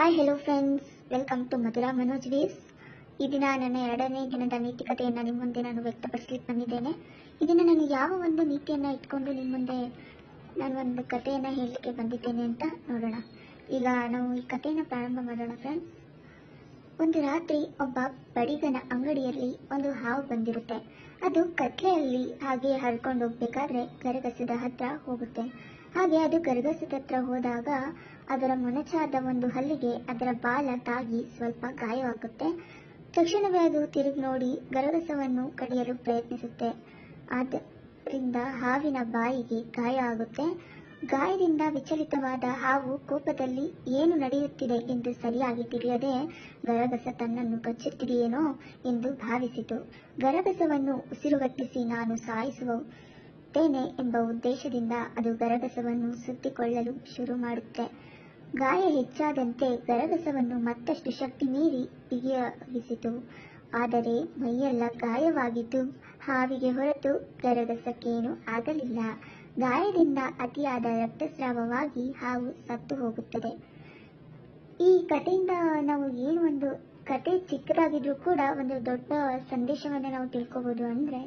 Hi hello friends welcome to Madhura Manoj ವೀಸ್ ಈ ದಿನ ನನ್ನ ಎರಡನೇ ದಿನದ ನೈತಿಕತೆಯನ್ನು ನಿಮ್ಮ ಮುಂದೆ ನಾನು ವ್ಯಕ್ತಪಡಿಸಲಿಕ್ಕೆ ಬಂದಿದ್ದೇನೆ. ಇದನ್ನು ನಾನು ಯಾವ ಒಂದು ನೀತಿಯನ್ನು ಇಟ್ಕೊಂಡು ನಿಮ್ಮ ಮುಂದೆ ನಾನು ಒಂದು ಕಥೆಯನ್ನು ಹೇಳಲಿಕ್ಕೆ ಬಂದಿದ್ದೇನೆ ಅಂತ ನೋಡೋಣ. ಈಗ ನಾವು ಈ ಕಥೆಯನ್ನು ಪ್ರಾರಂಭ ಮಾಡೋಣ ಫ್ರೆಂಡ್ಸ್ ಒಂದು ರಾತ್ರಿ ಒಬ್ಬ ಬಡಿಗನ ಅಂಗಡಿಯಲ್ಲಿ ಒಂದು ಹಾವು ಬಂದಿರುತ್ತೆ. ಅದು ಕತ್ಲೆಯಲ್ಲಿ ಹಾಗೆ ಹರ್ಕೊಂಡು ಹೋಗ್ಬೇಕಾದ್ರೆ ಗರಗಸದ ಹತ್ರ ಹೋಗುತ್ತೆ. ಹಾಗೆ ಅದು ಗರಗಸದ ಹತ್ರ ಹೋದಾಗ ಅದರ ಮೊನಚಾದ ಒಂದು ಹಲ್ಲಿಗೆ ಅದರ ಬಾಲ ತಾಗಿ ಸ್ವಲ್ಪ ಗಾಯವಾಗುತ್ತೆ. ತಕ್ಷಣವೇ ಅದು ತಿರುಗಿ ನೋಡಿ ಗರಗಸವನ್ನು ಕಡಿಯಲು ಪ್ರಯತ್ನಿಸುತ್ತೆ. ಆದ್ದರಿಂದ ಹಾವಿನ ಬಾಯಿಗೆ ಗಾಯ ಆಗುತ್ತೆ. ಗಾಯದಿಂದ ವಿಚಲಿತವಾದ ಹಾವು ಕೋಪದಲ್ಲಿ ಏನು ನಡೆಯುತ್ತಿದೆ ಎಂದು ಸರಿಯಾಗಿ ತಿಳಿಯದೆ ಗರಗಸ ತನ್ನನ್ನು ಕಚ್ಚುತ್ತಿದೆಯೇನೋ ಎಂದು ಭಾವಿಸಿತು. ಗರಗಸವನ್ನು ಉಸಿರುಗಟ್ಟಿಸಿ ನಾನು ಸಾಯಿಸುತ್ತೇನೆ ಎಂಬ ಉದ್ದೇಶದಿಂದ ಅದು ಗರಗಸವನ್ನು ಸುತ್ತಿಕೊಳ್ಳಲು ಶುರು ಮಾಡುತ್ತೆ. ಗಾಯ ಹೆಚ್ಚಾದಂತೆ ಗರಗಸವನ್ನು ಮತ್ತಷ್ಟು ಶಕ್ತಿ ಮೀರಿ ಬಿಗಿಯಾಗಿಸಿತು. ಆದರೆ ಮೈಯೆಲ್ಲ ಗಾಯವಾಗಿದ್ದು ಹಾವಿಗೆ ಹೊರತು ಗರಗಸಕ್ಕೇನೂ ಆಗಲಿಲ್ಲ. ಗಾಯದಿಂದ ಅತಿಯಾದ ರಕ್ತಸ್ರಾವವಾಗಿ ಹಾವು ಸತ್ತು ಹೋಗುತ್ತದೆ. ಈ ಕಥೆಯಿಂದ ನಾವು ಏನು ಒಂದು ಕತೆ ಚಿಕ್ಕದಾಗಿದ್ರೂ ಕೂಡ ಒಂದು ದೊಡ್ಡ ಸಂದೇಶವನ್ನು ನಾವು ತಿಳ್ಕೋಬಹುದು ಅಂದ್ರೆ,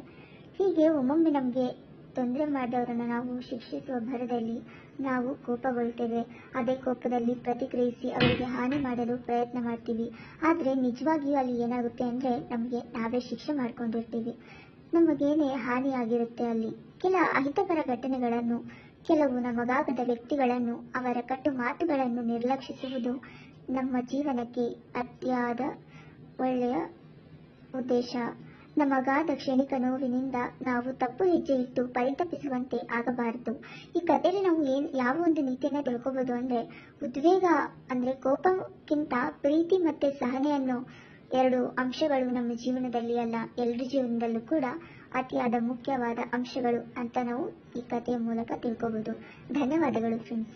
ಹೀಗೆ ಒಮ್ಮೊಮ್ಮೆ ನಮಗೆ ತೊಂದರೆ ಮಾಡಿದವರನ್ನು ನಾವು ಶಿಕ್ಷಿಸುವ ಭರದಲ್ಲಿ ನಾವು ಕೋಪಗೊಳ್ತೇವೆ. ಅದೇ ಕೋಪದಲ್ಲಿ ಪ್ರತಿಕ್ರಿಯಿಸಿ ಅವರಿಗೆ ಹಾನಿ ಮಾಡಲು ಪ್ರಯತ್ನ ಮಾಡ್ತೀವಿ. ಆದರೆ ನಿಜವಾಗಿಯೂ ಅಲ್ಲಿ ಏನಾಗುತ್ತೆ ಅಂದ್ರೆ, ನಮಗೆ ನಾವೇ ಶಿಕ್ಷೆ ಮಾಡ್ಕೊಂಡಿರ್ತೀವಿ. ನಮಗೇನೇ ಹಾನಿಯಾಗಿರುತ್ತೆ ಅಲ್ಲಿ. ಕೆಲ ಅಹಿತಕರ ಘಟನೆಗಳನ್ನು, ಕೆಲವು ನಮಗಾಗದ ವ್ಯಕ್ತಿಗಳನ್ನು, ಅವರ ಕಟ್ಟು ಮಾತುಗಳನ್ನು ನಿರ್ಲಕ್ಷಿಸುವುದು ನಮ್ಮ ಜೀವನಕ್ಕೆ ಅತಿಯಾದ ಒಳ್ಳೆಯ ಉದ್ದೇಶ. ನಮಗಾದ ಕ್ಷಣಿಕ ನೋವಿನಿಂದ ನಾವು ತಪ್ಪು ಹೆಜ್ಜೆ ಇಟ್ಟು ಪರಿತಪಿಸುವಂತೆ ಆಗಬಾರದು. ಈ ಕಥೆಯಲ್ಲಿ ನಾವು ಏನ್, ಯಾವ ಒಂದು ನೀತಿಯನ್ನ ತಿಳ್ಕೊಬಹುದು ಅಂದ್ರೆ, ಉದ್ವೇಗ ಅಂದ್ರೆ ಕೋಪಕ್ಕಿಂತ ಪ್ರೀತಿ ಮತ್ತೆ ಸಹನೆಯನ್ನು ಎರಡು ಅಂಶಗಳು ನಮ್ಮ ಜೀವನದಲ್ಲಿ ಅಲ್ಲ ಎಲ್ಲರ ಜೀವನದಲ್ಲೂ ಕೂಡ ಅತಿಯಾದ ಮುಖ್ಯವಾದ ಅಂಶಗಳು ಅಂತ ನಾವು ಈ ಕಥೆಯ ಮೂಲಕ ತಿಳ್ಕೋಬಹುದು ಧನ್ಯವಾದಗಳು ಫ್ರೆಂಡ್ಸ್